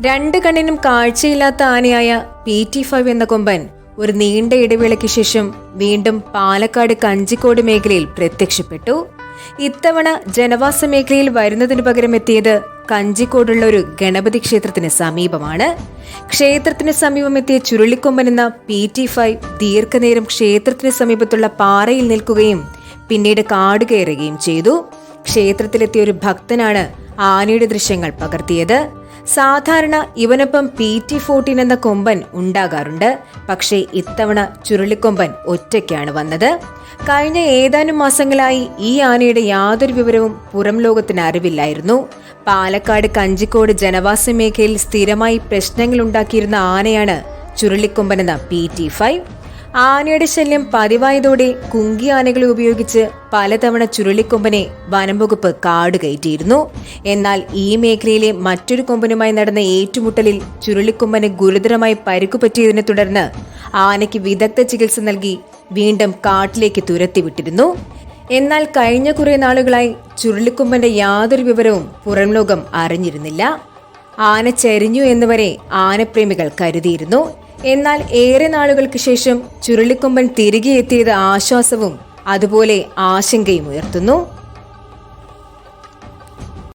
രണ്ട് കണ്ണിനും കാഴ്ചയില്ലാത്ത ആനയായ പി ടി ഫൈവ് എന്ന കൊമ്പൻ ഒരു നീണ്ട ഇടവേളയ്ക്ക് ശേഷം വീണ്ടും പാലക്കാട് കഞ്ചിക്കോട് മേഖലയിൽ പ്രത്യക്ഷപ്പെട്ടു. ഇത്തവണ ജനവാസ മേഖലയിൽ വരുന്നതിന് പകരം എത്തിയത് കഞ്ചിക്കോടുള്ള ഒരു ഗണപതി ക്ഷേത്രത്തിന് സമീപമാണ്. ക്ഷേത്രത്തിന് സമീപം എത്തിയ ചുരുളിക്കൊമ്പൻ എന്ന പി ടി ഫൈവ് ദീർഘനേരം ക്ഷേത്രത്തിന് സമീപത്തുള്ള പാറയിൽ നിൽക്കുകയും പിന്നീട് കാട് കയറുകയും ചെയ്തു. ക്ഷേത്രത്തിലെത്തിയ ഒരു ഭക്തനാണ് ആനയുടെ ദൃശ്യങ്ങൾ പകർത്തിയത്. സാധാരണ ഇവനൊപ്പം പി ടി ഫോർട്ടീൻ എന്ന കൊമ്പൻ ഉണ്ടാകാറുണ്ട്. പക്ഷേ ഇത്തവണ ചുരുളിക്കൊമ്പൻ ഒറ്റയ്ക്കാണ് വന്നത്. കഴിഞ്ഞ ഏതാനും മാസങ്ങളായി ഈ ആനയുടെ യാതൊരു വിവരവും പുറം ലോകത്തിന് അറിവില്ലായിരുന്നു. പാലക്കാട് കഞ്ചിക്കോട് ജനവാസ മേഖലയിൽ സ്ഥിരമായി പ്രശ്നങ്ങൾ ഉണ്ടാക്കിയിരുന്ന ആനയാണ് ചുരുളിക്കൊമ്പൻ എന്ന പി ടി ഫൈവ് ആനയുടെ ശല്യം പതിവായതോടെ കുങ്കി ആനകളെ ഉപയോഗിച്ച് പലതവണ ചുരുളിക്കൊമ്പനെ വനംവകുപ്പ് കാട് കയറ്റിയിരുന്നു. എന്നാൽ ഈ മേഖലയിലെ മറ്റൊരു കൊമ്പനുമായി നടന്ന ഏറ്റുമുട്ടലിൽ ചുരുളിക്കൊമ്പന് ഗുരുതരമായി പരിക്കു പറ്റിയതിനെ തുടർന്ന് ആനയ്ക്ക് വിദഗ്ധ ചികിത്സ നൽകി വീണ്ടും കാട്ടിലേക്ക് തുരത്തിവിട്ടിരുന്നു. എന്നാൽ കഴിഞ്ഞ കുറെ നാളുകളായി ചുരുളിക്കൊമ്പന്റെ യാതൊരു വിവരവും പുറം ലോകം അറിഞ്ഞിരുന്നില്ല. ആന ചരിഞ്ഞു എന്നുവരെ ആനപ്രേമികൾ കരുതിയിരുന്നു. എന്നാൽ ഏറെ നാളുകൾക്ക് ശേഷം ചുരുളിക്കൊമ്പൻ തിരികെ എത്തിയത് ആശ്വാസവും അതുപോലെ ആശങ്കയും ഉയർത്തുന്നു.